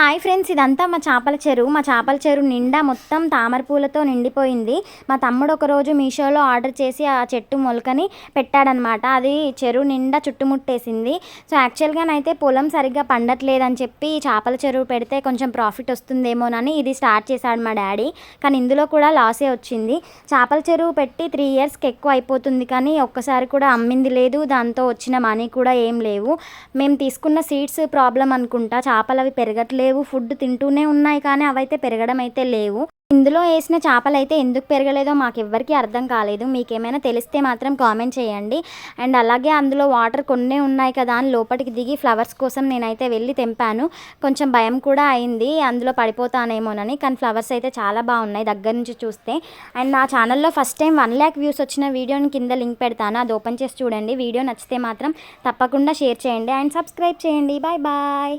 Hi friends ఇదంతా మా చేపల చెరువు. మా చేపల చెరువు నిండా మొత్తం తామర పూలతో నిండిపోయింది. మా తమ్ముడు ఒకరోజు మీషోలో ఆర్డర్ చేసి ఆ చెట్టు మొలకని పెట్టాడనమాట. అది చెరువు నిండా చుట్టుముట్టేసింది. సో యాక్చువల్గానైతే పొలం సరిగ్గా పండట్లేదని చెప్పి చేపల చెరువు పెడితే కొంచెం ప్రాఫిట్ వస్తుందేమోనని ఇది స్టార్ట్ చేశాడు మా డాడీ. కానీ ఇందులో కూడా లాసే వచ్చింది. చేపల చెరువు పెట్టి త్రీ ఇయర్స్కి ఎక్కువ అయిపోతుంది కానీ ఒక్కసారి కూడా అమ్మింది లేదు. దాంతో వచ్చిన మనీ కూడా ఏం లేవు. మేము తీసుకున్న సీడ్స్ ప్రాబ్లం అనుకుంటా. చేపలు అవి పెరగట్లేదు. లేవు ఫుడ్ తింటూనే ఉన్నాయి కానీ అవైతే పెరగడం అయితే లేవు. ఇందులో వేసిన చేపలు అయితే ఎందుకు పెరగలేదో మాకు ఎవ్వరికీ అర్థం కాలేదు. మీకు ఏమైనా తెలిస్తే మాత్రం కామెంట్ చేయండి. అండ్ అలాగే అందులో వాటర్ కొన్ని ఉన్నాయి కదా అని లోపలికి దిగి ఫ్లవర్స్ కోసం నేనైతే వెళ్ళి తెంపాను. కొంచెం భయం కూడా అయింది. అందులో పడిపోతానేమోనని. కానీ ఫ్లవర్స్ అయితే చాలా బాగున్నాయి దగ్గర నుంచి చూస్తే. అండ్ నా ఛానల్లో first time one lakh views వచ్చిన వీడియోని కింద లింక్ పెడతాను. అది ఓపెన్ చేసి చూడండి. వీడియో నచ్చితే మాత్రం తప్పకుండా షేర్ చేయండి. అండ్ సబ్స్క్రైబ్ చేయండి. Bye bye.